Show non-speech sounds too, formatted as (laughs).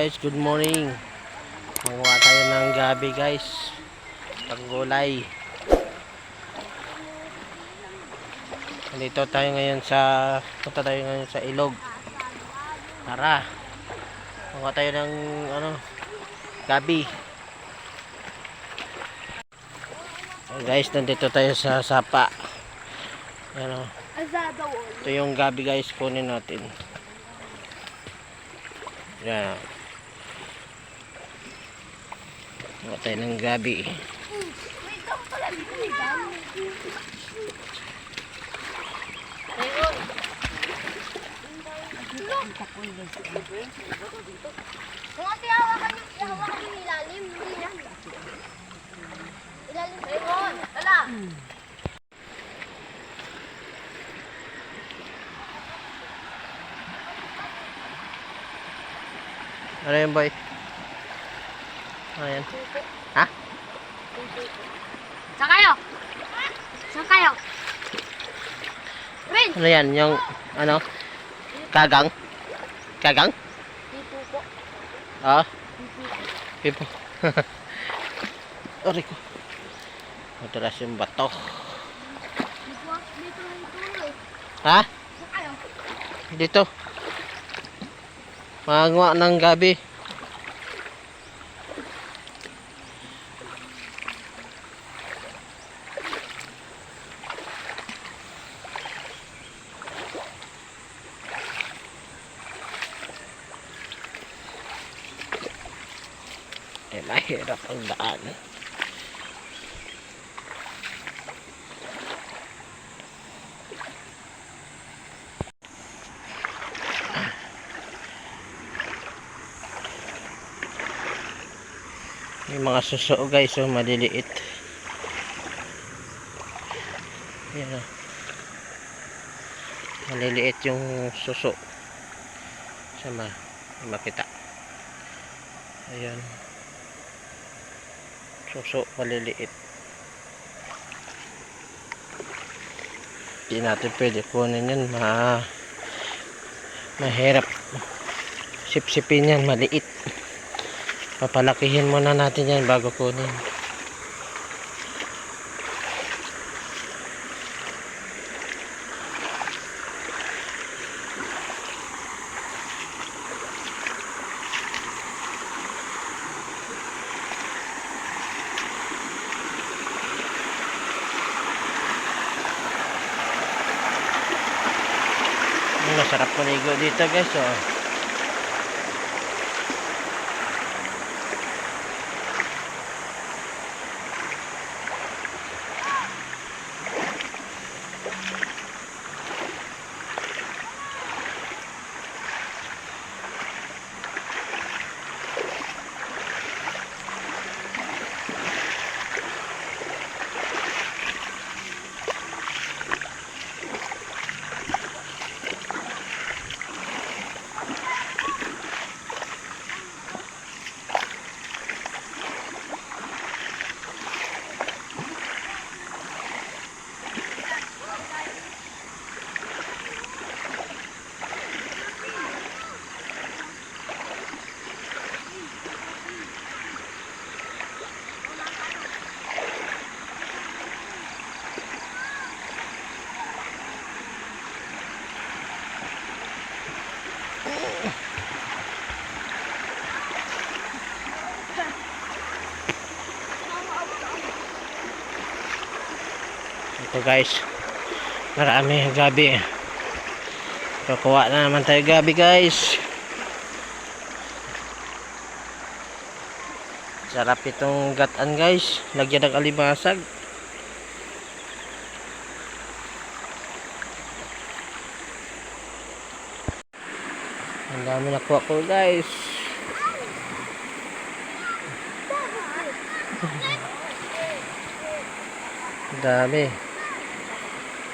Guys, good morning. Manguha tayo ng gabi guys. Panggulay. Dito tayo ngayon sa punta tayo ngayon sa ilog. Tara. Manguha tayo ng ano gabi. So guys, nandito tayo sa sapa. Ano, ito yung gabi guys, kunin natin. Yan. Manguha tayo ng gabi. Kung ate hawakan yung hawakan yung ilalim, hindi yan. Ilalim. Ayun. Tala. Ano yun boy? Ayan. Ha? Saan kayo? Saan kayo? Wait. Ano yan? Yung ano? Kagang? Kagang? Dito po. Ah? Pipo. (laughs) Aray ko. Madalas yung bato. Dito, dito lang ito eh. Ha? Saan kayo? Dito. Manguha ng gabi. Eh, mahirap ang daan. Yung mga suso guys, so maliliit. Yan o. Maliliit yung suso. Sama, makita. Ayan. Suso, maliliit. Hindi natin pwede kunin yan. Ma mahirap. Sipsipin yan, maliit. Papalakihin muna natin yan bago kunin. Masarap maligo dito guys oh. Ito guys. Marami gabi. Kukuha na naman tayo gabi guys. Sarap itong gatan guys. Lagyan ng alimasag. Ang dami nakuha ko guys. Dami.